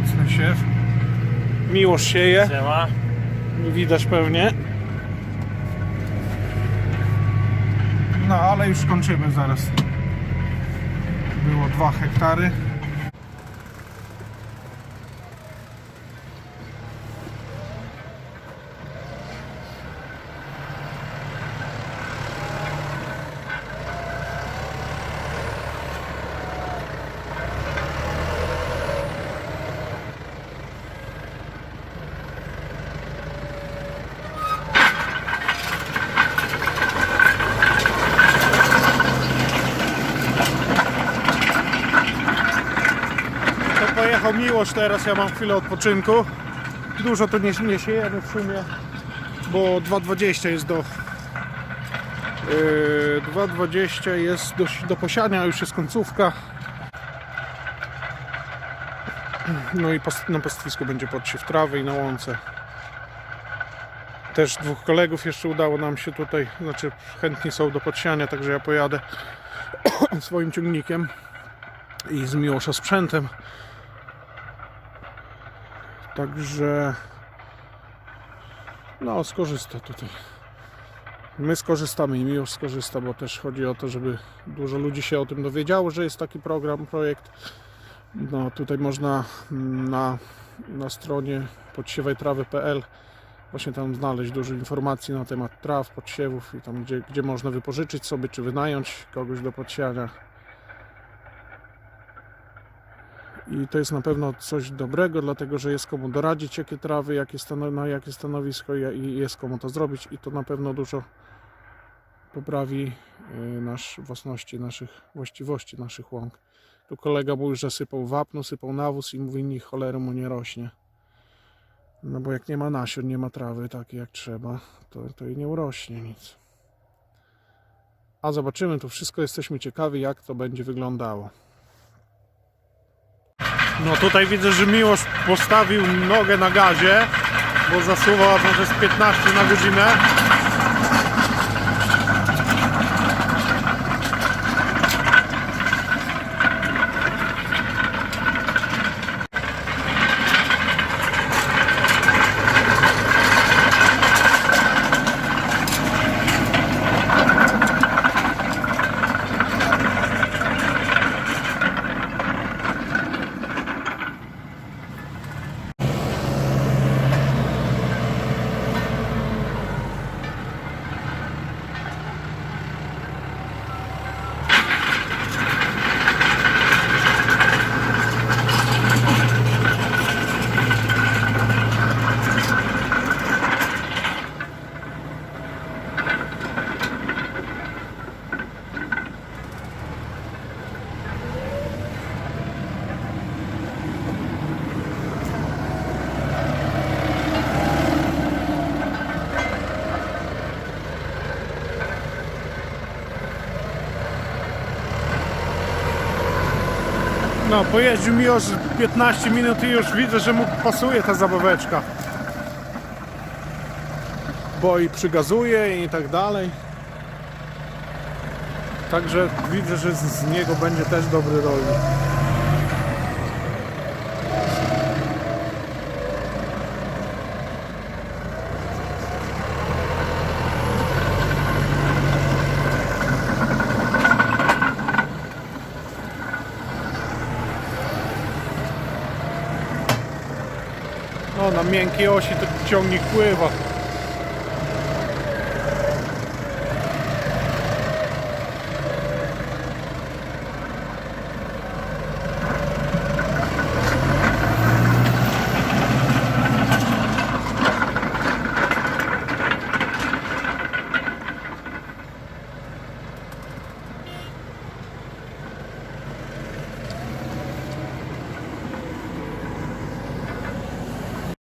nocny siew. Miłość sieje, Siema. nie widać pewnie. No ale już kończymy zaraz. Było 2 hektary. Pojechał Miłosz teraz, ja mam chwilę odpoczynku. Dużo to nie, nie siejemy w sumie, bo 2,20 jest do... Yy, 2,20 jest do, do posiania, już jest końcówka. No i pas, na pastwisku będzie podsiew trawy i na łące. Też dwóch kolegów jeszcze udało nam się tutaj, znaczy chętni są do podsiania, także ja pojadę swoim ciągnikiem i z Miłosza sprzętem. Także no skorzysta tutaj. My skorzystamy i Miłosz skorzysta, bo też chodzi o to, żeby dużo ludzi się o tym dowiedziało, że jest taki program, projekt. No tutaj można mm, na, na stronie podsiewajtrawy.pl właśnie tam znaleźć dużo informacji na temat traw, podsiewów i tam gdzie, gdzie można wypożyczyć sobie czy wynająć kogoś do podsiania. I to jest na pewno coś dobrego, dlatego że jest komu doradzić, jakie trawy, jakie na jakie stanowisko i i jest komu to zrobić. I to na pewno dużo poprawi y, nasz własności, naszych właściwości, naszych łąk. Tu kolega mówił, że sypał wapno, sypał nawóz i mówi, niech cholery mu nie rośnie. No bo jak nie ma nasion, nie ma trawy takiej jak trzeba, to, to i nie urośnie nic. A zobaczymy, tu wszystko jesteśmy ciekawi, jak to będzie wyglądało. No tutaj widzę, że Miłosz postawił nogę na gazie, bo zasuwa może z 15 na godzinę. No, pojeździł mi już 15 minut i już widzę, że mu pasuje ta zabaweczka. Bo i przygazuje i tak dalej. Także widzę, że z niego będzie też dobry rolnik. Na miękkiej osi to ciągnik pływa.